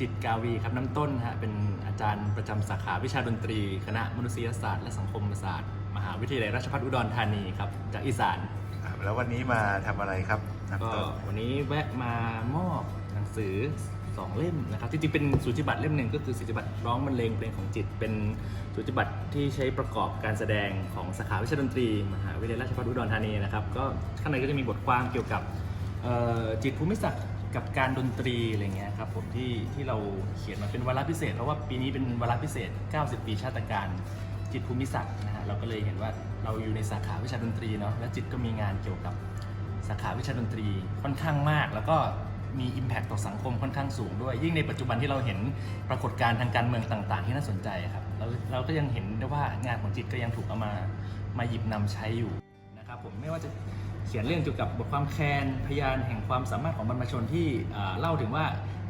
จิตรกาวีครับน้ำต้นฮะเป็นอาจารย์ประจำสาขาวิชาดนตรี คณะมนุษยศาสตร์และสังคมศาสตร์ มหาวิทยาลัยราชภัฏอุดรธานีครับจากอีสานครับแล้ววันนี้มาทำอะไรครับนักก็ต้นวันนี้แวะมามอบหนังสือสองเล่มนะครับจริงๆเป็นสูจิบัตรเล่มหนึ่งก็คือสูจิบัตรร้องบรรเลงเพลงของจิต เป็นสูจิบัตรที่ใช้ประกอบการแสดงของสาขาวิชาดนตรี มหาวิทยาลัยราชภัฏอุดรธานีนะครับก็ข้างในก็จะมีบทความเกี่ยวกับเอ่อจิตภูมิศักดิ์ กับการดนตรีอะไรเงี้ยครับผมที่ที่เราเขียนมาเป็นวาระพิเศษ เพราะว่าปีนี้เป็นวาระพิเศษ 90 ปีชาติการ จิตภูมิศักดิ์นะฮะเราก็เลยเห็นว่าเราอยู่ในสาขาวิชาดนตรีเนาะและจิตก็มีงานเกี่ยวกับสาขาวิชาดนตรีค่อนข้างมาก แล้วก็มี Impact ต่อสังคมค่อนข้างสูงด้วย ยิ่งในปัจจุบันที่เราเห็นปรากฏการณ์ทางการเมืองต่างๆ ที่น่าสนใจครับเราเราก็ยังเห็นได้ว่างานของจิตก็ยังถูกเอามามาหยิบนำใช้อยู่นะครับผมไม่ว่าจะ เขียนเรื่องเกี่ยวกับบทความแคนพยานแห่งความสามารถของบรรพชนที่เล่าถึงว่า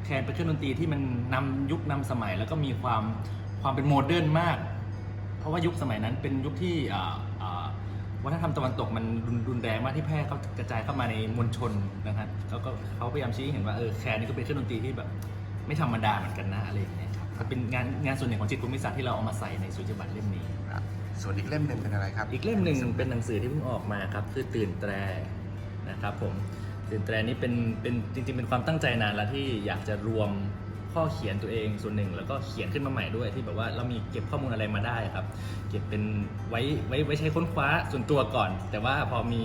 แคนเป็นเครื่องดนตรีที่มันนำยุคนำสมัย แล้วก็มีความความเป็นโมเดิร์นมาก เพราะว่ายุคสมัยนั้นเป็นยุคที่วัฒนธรรมตะวันตกมันรุนแรงมากที่แพร่เขากระจายเข้ามาในมวลชนนะครับแล้วก็เขาพยายามชี้ให้เห็นว่าเออแคนนี่ก็เป็นเครื่องดนตรีที่แบบไม่ธรรมดาเหมือนกันนะอะไรอย่างเงี้ยครับเป็นงานงานส่วนหนึ่งของจิตภูมิศาสตร์ที่เราเอามาใส่ในสุจิบัตรเล่มนี้ ส่วนอีกเล่มหนึ่งเป็นอะไรครับ อีกเล่มหนึ่งเป็นหนังสือที่เพิ่งออกมาครับคือตื่นแตรนะครับผมตื่นแตรนี้เป็นเป็นจริงๆ เป็นความตั้งใจนานแล้วที่อยากจะรวมข้อเขียนตัวเองส่วนหนึ่ง แล้วก็เขียนขึ้นมาใหม่ด้วยที่แบบว่าเรามีเก็บข้อมูลอะไรมาได้ครับ เก็บเป็นไว้ไว้ไว้ใช้ค้นคว้าส่วนตัวก่อน แต่ว่าพอมี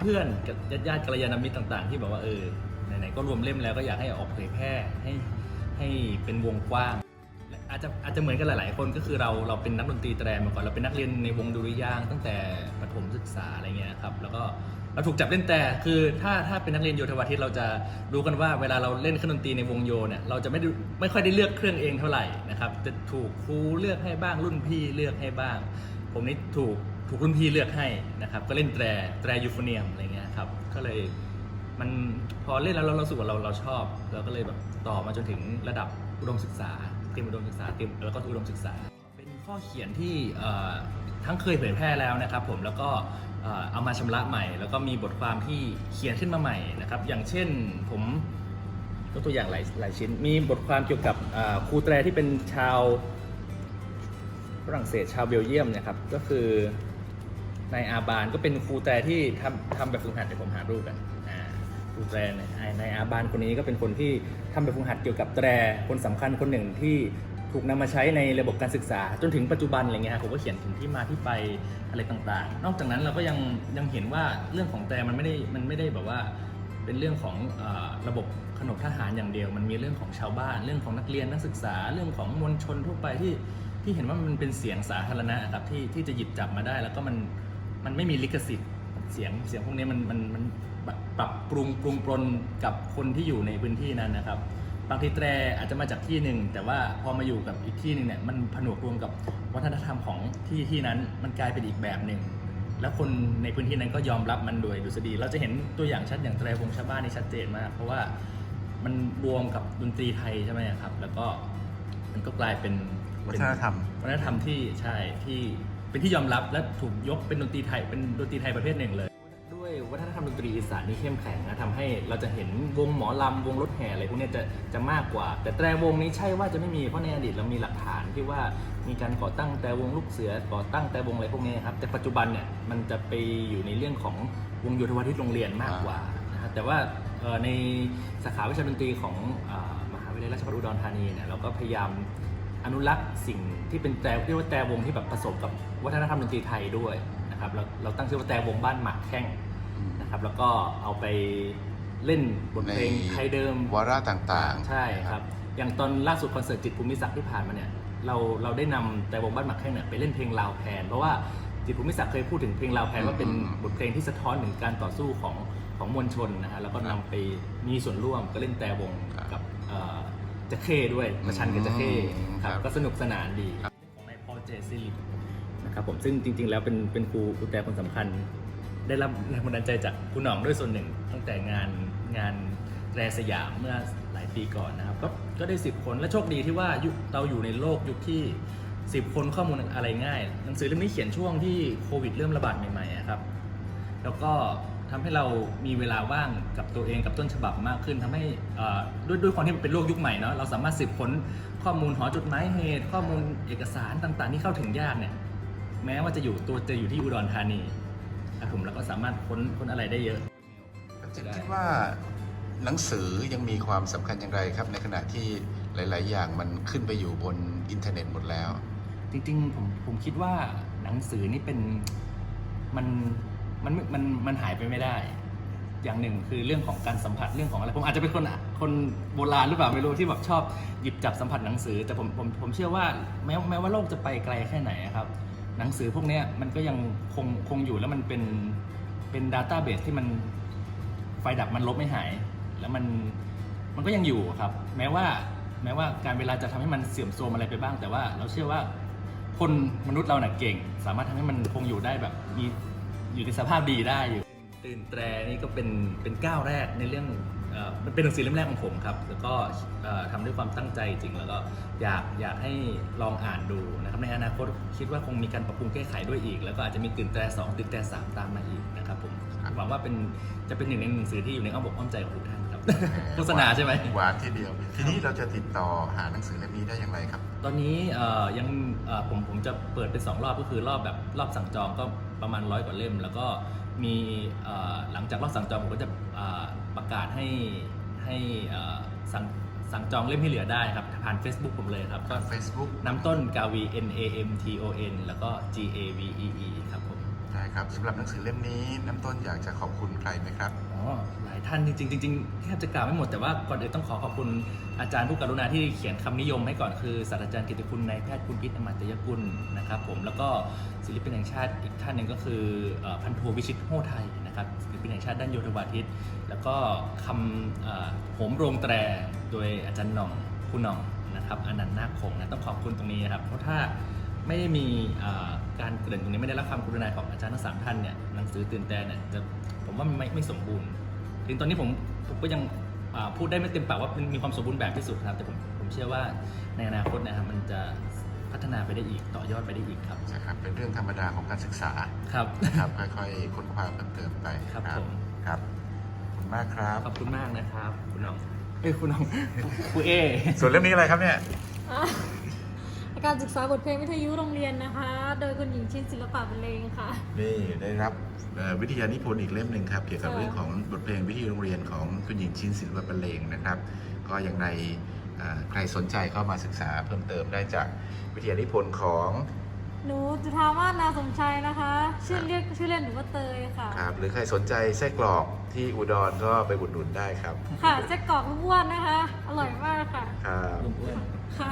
เพื่อนๆกับญาติๆกัลยาณมิตรต่าง ๆ ที่แบบว่าเออไหนๆก็รวมเล่มแล้วก็อยากให้ออกเผยแพร่ให้ให้เป็นวงกว้าง อาจจะอาจจะเหมือนกันหลาย ๆ คนก็คือเราเราเป็นนักดนตรีแตรมาก่อนเราเป็นนักเรียนในวงดุริยางค์ตั้งแต่ประถมศึกษาอะไรเงี้ยครับแล้วก็เราถูกจับเล่นแต่คือถ้าถ้าเป็นนักเรียนโยธวาทิตเราจะรู้กันว่าเวลาเราเล่นเครื่องดนตรีในวงโยเนี่ยเราจะไม่ได้ไม่ค่อยได้เลือกเครื่องเองเท่าไหร่นะครับจะถูกครูเลือกให้บ้างรุ่นพี่เลือกให้บ้าง ผมนี่ถูกถูกรุ่นพี่เลือกให้นะครับก็เล่นแตรแตรยูโฟเนียมอะไรเงี้ยครับก็เลยมันพอเล่นแล้วเราเราสึกว่าเราเราชอบเราก็เลยแบบต่อมาจนถึงระดับอุดมศึกษา เตรียมอุดมศึกษาเตรียมแล้วก็อุดมศึกษา เป็นข้อเขียนที่เอ่อทั้งเคยเผยแพร่แล้วนะครับผมแล้วก็เอ่อเอามาชำระใหม่ แล้วก็มีบทความที่เขียนขึ้นมาใหม่นะครับอย่างเช่นผมยกตัวอย่างหลายหลายชิ้น มีบทความเกี่ยวกับเอ่อครูแตรที่เป็นชาว ฝรั่งเศสชาวเบลเยียมเนะครับก็คือนายอาบานก็เป็นครูแตรที่ทำทำแบบฝึกหัดเดี๋ยวผมหารูปกัน แตรในนอาบานคนนี้ก็เป็นคนที่ทำแบบฝึกหัดเกี่ยวกับแตรคนสำคัญคนหนึ่งที่ถูกนำมาใช้ในระบบการศึกษาจนถึงปัจจุบันอะไรเงี้ยครับผมก็เขียนถึงที่มาที่ไปอะไรต่างๆ นอกจากนั้นเราก็ยังยังเห็นว่าเรื่องของแตรมันไม่ได้มันไม่ได้แบบว่าเป็นเรื่องของออระบบขนบทหารอย่างเดียว มันมีเรื่องของชาวบ้าน เรื่องของนักเรียนนักศึกษา เรื่องของมวลชนทั่วไปที่ที่เห็นว่ามันเป็นเสียงสาธารณะครับที่ที่จะหยิบจับมาได้ แล้วก็มันมันไม่มีลิขสิทธิ์เสียงเสียงพวกนี้มันมันมัน ปรับปรุงปรุงปรนกับคนที่อยู่ในพื้นที่นั้นนะครับ บางทีแตรอาจจะมาจากที่หนึ่ง แต่ว่าพอมาอยู่กับอีกที่หนึ่งเนี่ยมันผนวกรวมกับวัฒนธรรมของที่ที่นั้นมันกลายเป็นอีกแบบหนึ่งแล้วคนในพื้นที่นั้นก็ยอมรับมันโดยดุษฎีเราจะเห็นตัวอย่างชัดอย่างแตรวงชาวบ้านนี่ชัดเจนมาก เพราะว่ามันรวมกับดนตรีไทยใช่ไหมครับ แล้วก็มันก็กลายเป็นวัฒนธรรมวัฒนธรรมที่ใช่ที่เป็นที่ยอมรับและถูกยกเป็นดนตรีไทยเป็นดนตรีไทยประเภทหนึ่งเลย ด้วยวัฒนธรรมดนตรีอีสานที่เข้มแข็งนะทำให้เราจะเห็นวงหมอลำวงรถแห่อะไรพวกเนี้ยจะจะมากกว่า แต่แตรวงนี้ใช่ว่าจะไม่มีเพราะในอดีตเรามีหลักฐานที่ว่ามีการก่อตั้งแต่วงลูกเสือก่อตั้งแต่วงอะไรพวกนี้ครับแต่ปัจจุบันเนี่ยมันจะไปอยู่ในเรื่องของวงโยธวาทิตโรงเรียนมากกว่านะฮะแต่ว่าเอ่อในสาขาวิชาดนตรีของอ่ามหาวิทยาลัยราชภัฏอุดรธานีเนี่ยเราก็พยายามอนุรักษ์สิ่งที่เป็นแต่เรียกว่าแต่วงที่แบบผสมกับวัฒนธรรมดนตรีไทยด้วยนะครับเราเราตั้งชื่อว่าแต่วงบ้านหมากแข้ง นะครับ แล้วก็เอาไปเล่นบทเพลงไทยเดิมวาระต่างๆ ใช่ครับ อย่างตอนล่าสุดคอนเสิร์ตจิตภูมิศักดิ์ที่ผ่านมาเนี่ยเราเราได้นำแต่วงบ้านหมากแข้งเนี่ยไปเล่นเพลงลาวแพนเพราะว่าจิตภูมิศักดิ์เคยพูดถึงเพลงลาวแพนว่าเป็นอืมบทเพลงที่สะท้อนถึงการต่อสู้ของของมวลชนนะฮะแล้วก็นำไปมีส่วนร่วมก็เล่นแต่วงกับเอ่อจะเข้ด้วยประชันกับจะเข้อืมครับครับก็สนุกสนานดีของนายพอลเจซิลินะครับผมซึ่งจริง ๆ แล้วเป็นเป็นครูครูแต่คนสำคัญ ได้รับแรงบันดาลใจจากคุณหน่องด้วยส่วนหนึ่ง ตั้งแต่งานงานแรสยามเมื่อหลายปีก่อนนะครับ ก็ก็ได้ 10 คนและโชคดีที่ว่าเราอยู่ในโลกยุคที่ 10 คนข้อมูลอะไรง่าย หนังสือเล่มนี้เขียนช่วงที่โควิดเริ่มระบาดใหม่ๆครับ แล้วก็ทำให้เรามีเวลาว่างกับตัวเองกับต้นฉบับมากขึ้นทำให้ด้วยด้วยความที่มันเป็นโลกยุคใหม่เนาะเราสามารถสืบค้นข้อมูลหอจดหมายเหตุ ข้อมูลเอกสารต่างๆ ที่เข้าถึงยากเนี่ยแม้ว่าจะอยู่ตัวจะอยู่ที่อุดรธานี ครับผมแล้วก็สามารถค้นค้นอะไรได้เยอะจะคิดว่าหนังสือยังมีความสำคัญอย่างไรครับ ในขณะที่หลาย ๆ อย่างมันขึ้นไปอยู่บนอินเทอร์เน็ตหมดแล้ว จริงๆผมผมคิดว่าหนังสือนี่เป็นมันมันมันมันหายไปไม่ได้ อย่างหนึ่งคือเรื่องของการสัมผัสเรื่องของอะไรผมอาจจะเป็นคนคนโบราณหรือเปล่าไม่รู้ที่แบบชอบหยิบจับสัมผัสหนังสือ แต่ผมผมผมเชื่อว่าแม้แม้ว่าโลกจะไปไกลแค่ไหนอะครับ หนังสือพวกนี้มันก็ยังคงคงอยู่แล้วมันเป็นเป็นดัตต้าเบสที่มันไฟดับมันลบไม่หาย แล้วมันมันก็ยังอยู่ครับ แม้ว่าแม้ว่าการเวลาจะทำให้มันเสื่อมโทรมอะไรไปบ้าง แต่ว่าเราเชื่อว่าคนมนุษย์เราหนักเก่ง สามารถทำให้มันคงอยู่ได้แบบมีอยู่ในสภาพดีได้อยู่ตื่นแตรนี่ก็เป็นเป็นก้าวแรกในเรื่อง มันเป็นหนังสือเล่มแรกของผมครับ แล้วก็เอ่อทำด้วยความตั้งใจจริง แล้วก็อยากอยากให้ลองอ่านดูนะครับ ในอนาคตคิดว่าคงมีการปรับปรุงแก้ไขด้วยอีก แล้วก็อาจจะมีตื่นแตรสองตื่นแตรสามตามมาอีกนะครับผมครับหวังว่าเป็นจะเป็นหนึ่งในหนังสือที่อยู่ในอ้อมอกอ้อมใจของทุกท่านครับ โฆษณาใช่ไหมหวานทีเดียว ทีนี้เราจะติดต่อหาหนังสือเล่มนี้ได้อย่างไรครับ ตอนนี้เอ่อยังเอ่อผมผมจะเปิดเป็นสองรอบก็คือรอบแบบรอบสั่งจองก็ประมาณร้อยกว่าเล่ม แล้วก็ มีเอ่อหลังจากรอบสั่งจองผมก็จะเอ่อประกาศให้ให้เอ่อสั่งสั่งจองเล่มที่เหลือได้ครับ ผ่าน Facebook ผมเลยครับก็ Facebook น้ำต้นกาวี N A M T O N แล้วก็ G A V E E ครับผมได้ครับสำหรับหนังสือเล่มนี้น้ำต้นอยากจะขอบคุณใครไหมครับอ๋อหลาย ท่านจริงๆจริงๆแทบจะกล่าวไม่หมดแต่ว่าก่อนอื่นต้องขอขอบคุณอาจารย์ผู้กรุณาที่เขียนคำนิยมให้ก่อนคือศาสตราจารย์กิติคุณนายแพทย์คุณพิษอมาตยกุลนะครับผมแล้วก็ศิลปินแห่งชาติอีกท่านหนึ่งก็คือพันโทวิชิตโฮไทยนะครับศิลปินแห่งชาติด้านโยธวาทิต แล้วก็คำเอ่อโหมโรงแตรโดยอาจารย์หน่องคุณหน่องนะครับอนันต์นาคคงนะต้องขอบคุณตรงนี้นะครับเพราะถ้าไม่ได้มีการเกริ่นตรงนี้ไม่ได้รับความกรุณาของอาจารย์ทั้งสามท่านเนี่ยหนังสือตื่นแต่เนี่ยจะผมว่าไม่ไม่สมบูรณ์ ถึงตอนนี้ผมผมก็ยังอ่าพูดได้ไม่เต็มปากว่ามันมีความสมบูรณ์แบบที่สุดนะครับ แต่ผมผมเชื่อว่าในอนาคตนะครับมันจะพัฒนาไปได้อีกต่อยอดไปได้อีกครับนะครับเป็นเรื่องธรรมดาของการศึกษาครับนะครับค่อยๆค้นคว้าเพิ่มเติมไปครับผมครับขอบคุณมากครับขอบคุณมากนะครับ คุณน้องเอ้ยคุณน้องครูเอส่วนเล่มนี้อะไรครับเนี่ยอะ การศึกษาบทเพลงวิทยุโรงเรียนนะคะ โดยคุณหญิงชินศิลปะบรรเลงค่ะ นี่ได้รับเอ่อวิทยานิพนธ์อีกเล่มหนึ่งครับ เกี่ยวกับค่ะ เรื่องของบทเพลงวิทยุโรงเรียนของคุณหญิงชินศิลปะบรรเลงนะครับ ก็อย่างในเอ่อใครสนใจเข้ามาศึกษาเพิ่มเติมได้จากวิทยานิพนธ์ของหนูจุธามาศนาสมชัยนะคะ ชื่อเรียกชื่อเล่นหนูว่าเตยค่ะ ครับหรือใครสนใจไส้กรอกที่อุดรก็ไปอุดหนุนได้ครับค่ะเจ๊กกรอกลูกอ้วนนะคะ อร่อยมากค่ะครับ ลุงอ้วน ค่ะ